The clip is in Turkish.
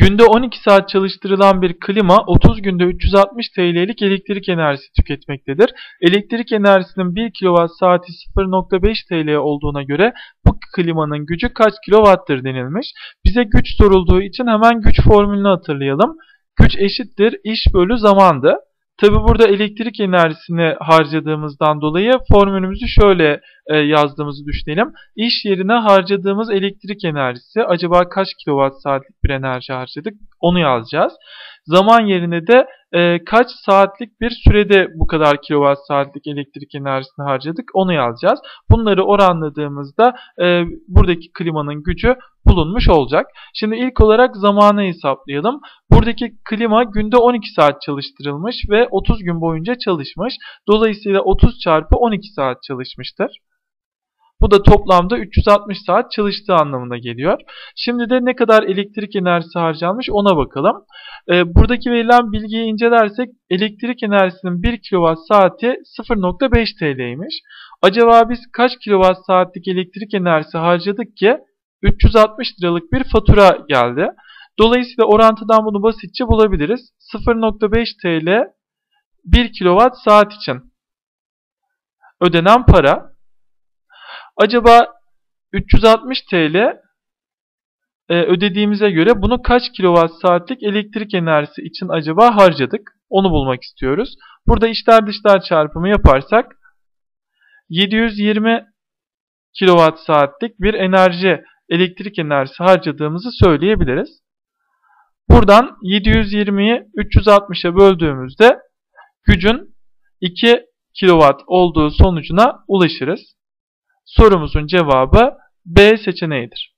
Günde 12 saat çalıştırılan bir klima 30 günde 360 TL'lik elektrik enerjisi tüketmektedir. Elektrik enerjisinin 1 kWh saati 0.5 TL olduğuna göre bu klimanın gücü kaç kW'tır denilmiş. Bize güç sorulduğu için hemen güç formülünü hatırlayalım. Güç eşittir iş bölü zamandı. Tabi burada elektrik enerjisini harcadığımızdan dolayı formülümüzü şöyle e, yazdığımızı düşünelim. İş yerine harcadığımız elektrik enerjisi acaba kaç kilowatt saatlik bir enerji harcadık onu yazacağız. Zaman yerine de e, kaç saatlik bir sürede bu kadar kilowatt saatlik elektrik enerjisini harcadık onu yazacağız. Bunları oranladığımızda e, buradaki klimanın gücü bulunmuş olacak. Şimdi ilk olarak zamanı hesaplayalım. Buradaki klima günde 12 saat çalıştırılmış ve 30 gün boyunca çalışmış. Dolayısıyla 30 çarpı 12 saat çalışmıştır. Bu da toplamda 360 saat çalıştığı anlamına geliyor. Şimdi de ne kadar elektrik enerjisi harcanmış ona bakalım. Ee, buradaki verilen bilgiyi incelersek elektrik enerjisinin 1 kWh saati 0.5 TL'ymiş. Acaba biz kaç kWh saatlik elektrik enerjisi harcadık ki 360 liralık bir fatura geldi. Dolayısıyla orantıdan bunu basitçe bulabiliriz. 0.5 TL 1 kWh saat için ödenen para. Acaba 360 TL e, ödediğimize göre bunu kaç kilowatt saatlik elektrik enerjisi için acaba harcadık? Onu bulmak istiyoruz. Burada içler dışlar çarpımı yaparsak 720 kilowatt saatlik bir enerji, elektrik enerjisi harcadığımızı söyleyebiliriz. Buradan 720'yi 360'a böldüğümüzde gücün 2 kilowatt olduğu sonucuna ulaşırız. Sorumuzun cevabı B seçeneğidir.